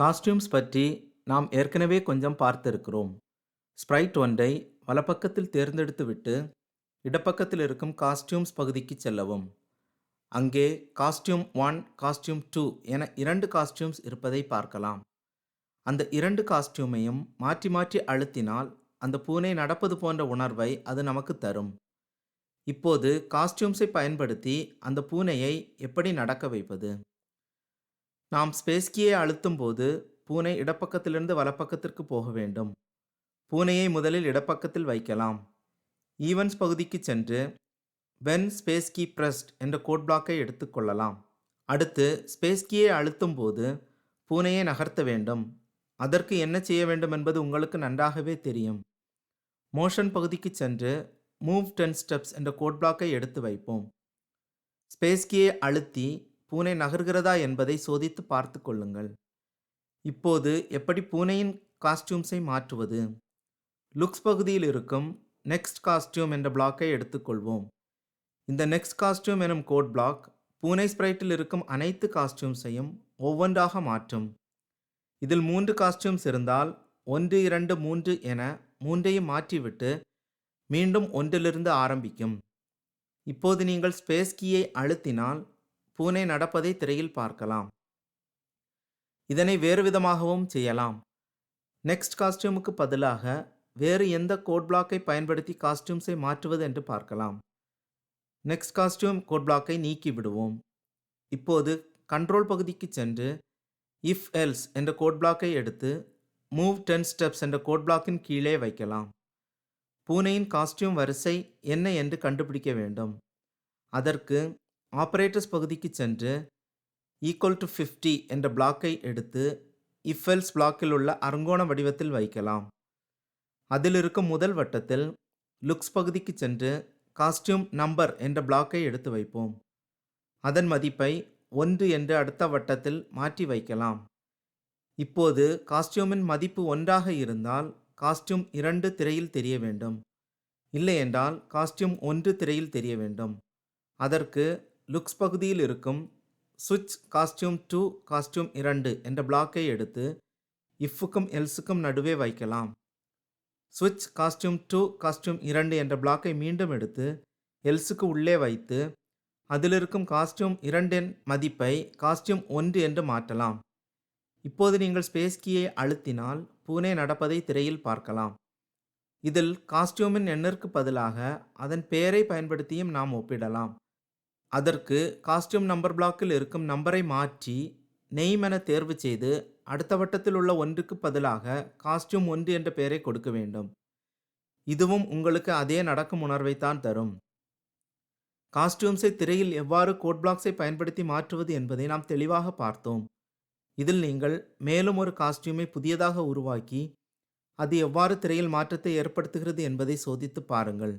Costumes பற்றி நாம் ஏற்கனவே கொஞ்சம் பார்த்திருக்கிறோம். ஸ்ப்ரைட் ஒன்றை வலப்பக்கத்தில் தேர்ந்தெடுத்துவிட்டு இடப்பக்கத்தில் இருக்கும் காஸ்டியூம்ஸ் பகுதிக்கு செல்லவும். அங்கே காஸ்டியூம் ஒன் காஸ்டியூம் டூ என இரண்டு காஸ்டியூம்ஸ் இருப்பதை பார்க்கலாம். அந்த இரண்டு காஸ்டியூமையும் மாற்றி மாற்றி அழுத்தினால் அந்த பூனை நடப்பது போன்ற உணர்வை அது நமக்கு தரும். இப்போது காஸ்டியூம்ஸை பயன்படுத்தி அந்த பூனையை எப்படி நடக்க வைப்பது? நாம் ஸ்பேஸ் கீயை அழுத்தும் போது பூனை இடப்பக்கத்திலிருந்து வலப்பக்கத்திற்கு போக வேண்டும். பூனையை முதலில் இடப்பக்கத்தில் வைக்கலாம். ஈவன்ஸ் பகுதிக்கு சென்று வென் ஸ்பேஸ் கீ ப்ரெஸ்ட் என்ற கோட் பிளாக்கை எடுத்துக்கொள்ளலாம் அடுத்து ஸ்பேஸ் கீயை அழுத்தும் போது பூனையை நகர்த்த வேண்டும். அதற்கு என்ன செய்ய வேண்டும் என்பது உங்களுக்கு நன்றாகவே தெரியும். மோஷன் பகுதிக்கு சென்று மூவ் டென் ஸ்டெப்ஸ் என்ற கோட் பிளாக்கை எடுத்து வைப்போம். ஸ்பேஸ் கீயை அழுத்தி பூனை நகர்கிறதா என்பதை சோதித்து பார்த்து கொள்ளுங்கள். இப்போது எப்படி பூனையின் காஸ்டியூம்ஸை மாற்றுவது? லுக்ஸ் பகுதியில் இருக்கும் நெக்ஸ்ட் காஸ்டியூம் என்ற பிளாக்கை எடுத்துக்கொள்வோம் இந்த நெக்ஸ்ட் காஸ்டியூம் எனும் கோட் பிளாக் பூனை ஸ்ப்ரைட்டில் இருக்கும் அனைத்து காஸ்டியூம்ஸையும் ஒவ்வொன்றாக மாற்றும். இதில் மூன்று காஸ்டியூம்ஸ் இருந்தால் ஒன்று இரண்டு மூன்று என மூன்றையும் மாற்றிவிட்டு மீண்டும் ஒன்றிலிருந்து ஆரம்பிக்கும். இப்போது நீங்கள் ஸ்பேஸ் கீயை அழுத்தினால் பூனை நடப்பதை திரையில் பார்க்கலாம். இதனை வேறு விதமாகவும் செய்யலாம். நெக்ஸ்ட் காஸ்டியூமுக்கு பதிலாக வேறு எந்த கோட் பிளாக்கை பயன்படுத்தி காஸ்டியூம்ஸை மாற்றுவது என்று பார்க்கலாம். நெக்ஸ்ட் காஸ்டியூம் கோட் பிளாக்கை நீக்கி விடுவோம். இப்போது கண்ட்ரோல் பகுதிக்கு சென்று இஃப் எல்ஸ் என்ற கோட் பிளாக்கை எடுத்து மூவ் டென் ஸ்டெப்ஸ் என்ற கோட் பிளாக்கின் கீழே வைக்கலாம். பூனையின் காஸ்டியூம் வரிசை என்ன என்று கண்டுபிடிக்க வேண்டும். அதற்கு ஆப்பரேட்டர்ஸ் பகுதிக்கு சென்று ஈக்குவல் டு ஃபிஃப்டி என்ற பிளாக்கை எடுத்து இஃபெல்ஸ் பிளாக்கில் உள்ள அருங்கோண வடிவத்தில் வைக்கலாம். அதில் இருக்கும் முதல் வட்டத்தில் லுக்ஸ் பகுதிக்கு சென்று காஸ்டியூம் நம்பர் என்ற பிளாக்கை எடுத்து வைப்போம். அதன் மதிப்பை ஒன்று என்று அடுத்த வட்டத்தில் மாற்றி வைக்கலாம். இப்போது காஸ்டியூமின் மதிப்பு ஒன்றாக இருந்தால் காஸ்டியூம் இரண்டு திரையில் தெரிய வேண்டும். இல்லையென்றால் காஸ்டியூம் ஒன்று திரையில் தெரிய வேண்டும். அதற்கு லுக்ஸ் பகுதியில் இருக்கும் சுவிட்ச் காஸ்டியூம் டூ காஸ்டியூம் இரண்டு என்ற பிளாக்கை எடுத்து இஃப்புக்கும் எல்ஸுக்கும் நடுவே வைக்கலாம். சுவிட்ச் காஸ்டியூம் டூ காஸ்டியூம் இரண்டு என்ற பிளாக்கை மீண்டும் எடுத்து எல்ஸுக்கு உள்ளே வைத்து அதிலிருக்கும் காஸ்டியூம் இரண்டின் மதிப்பை காஸ்டியூம் ஒன்று என்று மாற்றலாம். இப்போது நீங்கள் ஸ்பேஸ் கீயை அழுத்தினால் பூனே நடப்பதை திரையில் பார்க்கலாம். இதில் காஸ்டியூமின் எண்ணிற்கு பதிலாக அதன் பெயரை பயன்படுத்தியும் நாம் ஒப்பிடலாம். அதற்கு காஸ்டியூம் நம்பர் பிளாக்கில் இருக்கும் நம்பரை மாற்றி நெய்ம் என தேர்வு செய்து அடுத்த வட்டத்தில் உள்ள ஒன்றுக்கு பதிலாக காஸ்டியூம் ஒன்று என்ற பெயரை கொடுக்க வேண்டும். இதுவும் உங்களுக்கு அதே நடக்கும் உணர்வைத்தான் தரும். காஸ்டியூம்ஸை திரையில் எவ்வாறு கோட் பிளாக்ஸை பயன்படுத்தி மாற்றுவது என்பதை நாம் தெளிவாக பார்த்தோம். இதில் நீங்கள் மேலும் ஒரு காஸ்டியூமை புதியதாக உருவாக்கி அது எவ்வாறு திரையில் மாற்றத்தை ஏற்படுத்துகிறது என்பதை சோதித்து பாருங்கள்.